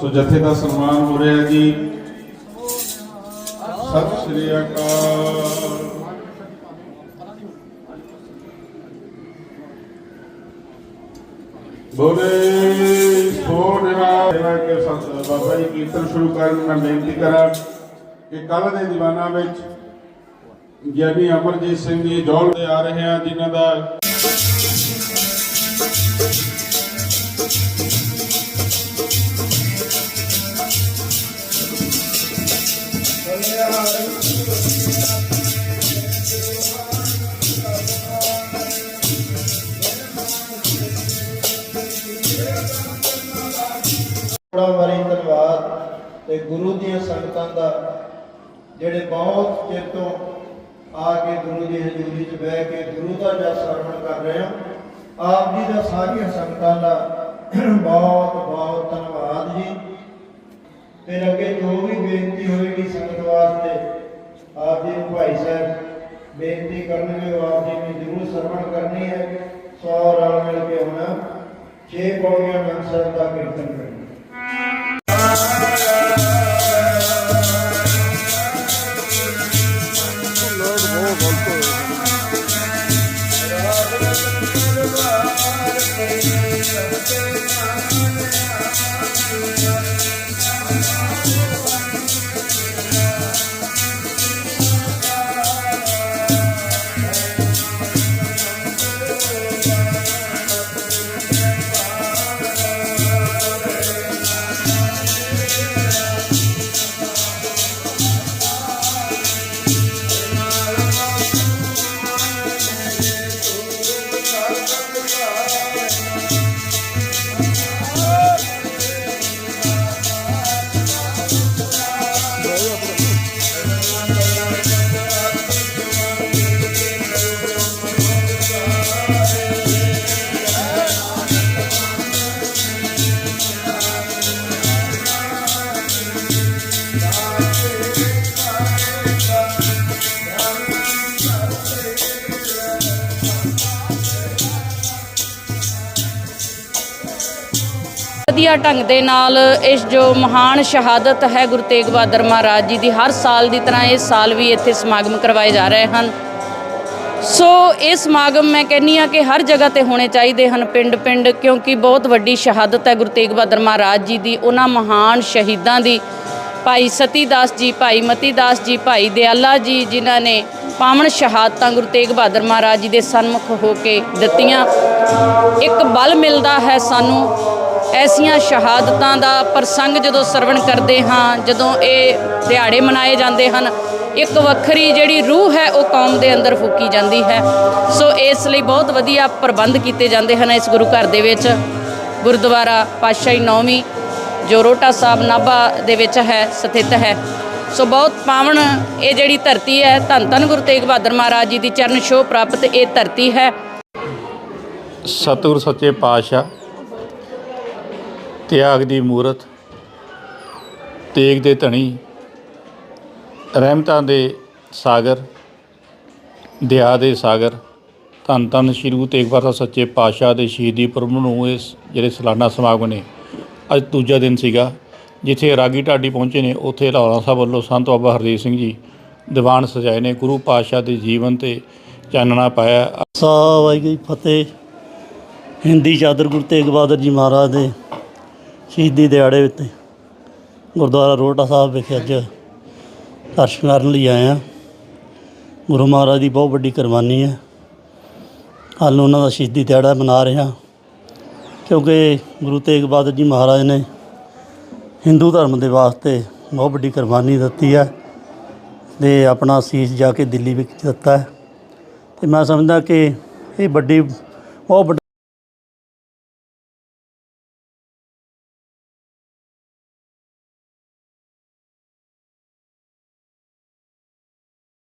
ਸੋ ਜਥੇ ਦਾ ਸਨਮਾਨ ਹੋ ਰਿਹਾ ਜੀ। ਸਤਿ ਸ੍ਰੀ ਅਕਾਲ। ਬੋਲੇ ਸੋਹਣਾ ਜਿਹੜਾ ਕਿ ਸੰਤ ਬਾਬਾ ਜੀ ਕੀਰਤਨ ਸ਼ੁਰੂ ਕਰਨ ਮੈਂ ਬੇਨਤੀ ਕਰਾਂ ਕਿ ਕੱਲ ਦੇ ਦੀਵਾਨਾਂ ਵਿੱਚ ਗਿਆਨੀ ਅਮਰਜੀਤ ਸਿੰਘ ਜੀ ਜੋਲ ਦੇ ਆ ਰਹੇ ਆ, ਜਿਨ੍ਹਾਂ ਦਾ ਵਾਰੀ ਧੰਨਵਾਦ ਤੇ ਗੁਰੂ ਦੀਆਂ ਸੰਗਤਾਂ ਦਾ, ਜਿਹੜੇ ਬਹੁਤ ਚਿਰ ਤੋਂ ਆ ਕੇ ਗੁਰੂ ਦੀ ਹਜ਼ੂਰੀ 'ਚ ਬਹਿ ਕੇ ਗੁਰੂ ਦਾ ਜਸ ਸਰਵਣ ਕਰ ਰਹੇ ਹੋ। ਆਪ ਜੀ ਦਾ ਸਾਰੀਆਂ ਸੰਗਤਾਂ ਦਾ ਬਹੁਤ ਬਹੁਤ ਧੰਨਵਾਦ ਜੀ। ਫਿਰ ਅੱਗੇ ਜੋ ਵੀ ਬੇਨਤੀ ਹੋਏਗੀ ਸੰਗਤ ਵਾਸਤੇ ਆਪ ਜੀ ਨੂੰ ਭਾਈ ਸਾਹਿਬ ਬੇਨਤੀ ਕਰਨਗੇ ਉਹ ਆਪ ਜੀ ਨੇ ਜ਼ਰੂਰ ਸਰਵਣ ਕਰਨੀ ਹੈ ਸੌ ਰਲ ਮਿਲ ਕੇ ਹੁਣ ਛੇ ਪੌੜੀਆਂ ਮੰਨ ਸਾਹਿਬ ਦਾ ਕੀਰਤਨ ਕਰਨਾ ਵਧੀਆ ਢੰਗ ਦੇ ਨਾਲ ਇਸ ਜੋ ਮਹਾਨ ਸ਼ਹਾਦਤ ਹੈ ਗੁਰੂ ਤੇਗ ਬਹਾਦਰ ਮਹਾਰਾਜ ਜੀ ਦੀ, ਹਰ ਸਾਲ ਦੀ ਤਰ੍ਹਾਂ ਇਸ ਸਾਲ ਵੀ ਇੱਥੇ ਸਮਾਗਮ ਕਰਵਾਏ ਜਾ ਰਹੇ ਹਨ। ਸੋ ਇਹ ਸਮਾਗਮ ਮੈਂ ਕਹਿੰਨੀ ਆ ਕਿ ਹਰ ਜਗ੍ਹਾ ਤੇ ਹੋਣੇ ਚਾਹੀਦੇ ਹਨ, ਪਿੰਡ-ਪਿੰਡ, ਕਿਉਂਕਿ ਬਹੁਤ ਵੱਡੀ ਸ਼ਹਾਦਤ ਹੈ ਗੁਰੂ ਤੇਗ ਬਹਾਦਰ ਮਹਾਰਾਜ ਜੀ ਦੀ, ਉਹਨਾਂ ਮਹਾਨ ਸ਼ਹੀਦਾਂ ਦੀ। ਭਾਈ ਸਤੀਦਾਸ ਜੀ, ਭਾਈ ਮਤੀਦਾਸ ਜੀ, ਭਾਈ ਦਿਆਲਾ ਜੀ, ਜਿਨ੍ਹਾਂ ਨੇ ਪਾਵਨ ਸ਼ਹਾਦਤਾਂ ਗੁਰੂ ਤੇਗ ਬਹਾਦਰ ਮਹਾਰਾਜ ਜੀ ਦੇ ਸਨਮੁਖ ਹੋ ਕੇ ਦਿੱਤੀਆਂ। ਇੱਕ ਬਲ ਮਿਲਦਾ ਹੈ ਸਾਨੂੰ ਐਸੀਆਂ ਸ਼ਹਾਦਤਾਂ ਦਾ ਪ੍ਰਸੰਗ ਜਦੋਂ ਸਰਵਣ ਕਰਦੇ ਹਾਂ, ਜਦੋਂ ਇਹ ਦਿਹਾੜੇ ਮਨਾਏ ਜਾਂਦੇ ਹਨ, ਇੱਕ ਵੱਖਰੀ ਜਿਹੜੀ ਰੂਹ ਹੈ ਉਹ ਕੌਮ ਦੇ ਅੰਦਰ ਫੂਕੀ ਜਾਂਦੀ ਹੈ। ਸੋ ਇਸ ਲਈ ਬਹੁਤ ਵਧੀਆ ਪ੍ਰਬੰਧ ਕੀਤੇ ਜਾਂਦੇ ਹਨ ਇਸ ਗੁਰੂ ਘਰ ਦੇ ਵਿੱਚ। ਗੁਰਦੁਆਰਾ ਪਾਤਸ਼ਾਹੀ ਨੌਵੀਂ, ਜੋ ਰੋਟਾ ਸਾਹਿਬ ਨਾਭਾ ਦੇ ਵਿੱਚ ਹੈ, ਸਥਿਤ ਹੈ। ਸੋ ਬਹੁਤ ਪਾਵਨ ਇਹ ਜਿਹੜੀ ਧਰਤੀ ਹੈ, ਧੰਨ ਧੰਨ ਗੁਰੂ ਤੇਗ ਬਹਾਦਰ ਮਹਾਰਾਜ ਜੀ ਦੀ ਚਰਨ ਛੋਹ ਪ੍ਰਾਪਤ ਇਹ ਧਰਤੀ ਹੈ। ਸਤਿਗੁਰ ਸੱਚੇ ਪਾਤਸ਼ਾਹ ਤਿਆਗ ਦੀ ਮੂਰਤ, ਤੇਗ ਦੇ ਧਣੀ, ਰਹਿਮਤਾਂ ਦੇ ਸਾਗਰ, ਦਇਆ ਦੇ ਸਾਗਰ, ਧੰਨ ਧੰਨ ਸ਼੍ਰੀ ਗੁਰੂ ਤੇਗ ਬਹਾਦਰ ਸੱਚੇ ਪਾਤਸ਼ਾਹ ਦੇ ਸ਼ਹੀਦੀ ਪੁਰਬ ਨੂੰ ਇਸ ਜਿਹੜੇ ਸਾਲਾਨਾ ਸਮਾਗਮ ਨੇ, ਅੱਜ ਦੂਜਾ ਦਿਨ ਸੀਗਾ, ਜਿੱਥੇ ਰਾਗੀ ਢਾਡੀ ਪਹੁੰਚੇ ਨੇ, ਉੱਥੇ ਲਾਹੌਰਾ ਸਾਹਿਬ ਵੱਲੋਂ ਸੰਤ ਬਾਬਾ ਹਰਦੀਪ ਸਿੰਘ ਜੀ ਦੀਵਾਨ ਸਜਾਏ ਨੇ, ਗੁਰੂ ਪਾਤਸ਼ਾਹ ਦੇ ਜੀਵਨ ਤੇ ਚਾਨਣਾ ਪਾਇਆ। ਸਾ ਵਾਹਿਗੁਰੂ ਫਤਿਹ। ਹਿੰਦੀ ਚਾਦਰ ਗੁਰੂ ਤੇਗ ਬਹਾਦਰ ਜੀ ਮਹਾਰਾਜ ਦੇ ਸ਼ਹੀਦੀ ਦਿਹਾੜੇ ਉੱਤੇ ਗੁਰਦੁਆਰਾ ਰੋਟਾ ਸਾਹਿਬ ਵਿਖੇ ਅੱਜ ਦਰਸ਼ਨ ਕਰਨ ਲਈ ਆਏ ਹਾਂ। ਗੁਰੂ ਮਹਾਰਾਜ ਦੀ ਬਹੁਤ ਵੱਡੀ ਕੁਰਬਾਨੀ ਹੈ। ਕੱਲ੍ਹ ਉਹਨਾਂ ਦਾ ਸ਼ਹੀਦੀ ਦਿਹਾੜਾ ਮਨਾ ਰਹੇ ਹਾਂ। ਕਿਉਂਕਿ ਗੁਰੂ ਤੇਗ ਬਹਾਦਰ ਜੀ ਮਹਾਰਾਜ ਨੇ ਹਿੰਦੂ ਧਰਮ ਦੇ ਵਾਸਤੇ ਬਹੁਤ ਵੱਡੀ ਕੁਰਬਾਨੀ ਦਿੱਤੀ ਹੈ ਤੇ ਆਪਣਾ ਸੀਸ ਜਾ ਕੇ ਦਿੱਲੀ ਵਿੱਚ ਦਿੱਤਾ ਹੈ। ਤੇ ਮੈਂ ਸਮਝਦਾ ਕਿ ਇਹ ਵੱਡੀ, ਬਹੁਤ ਵੱਡਾ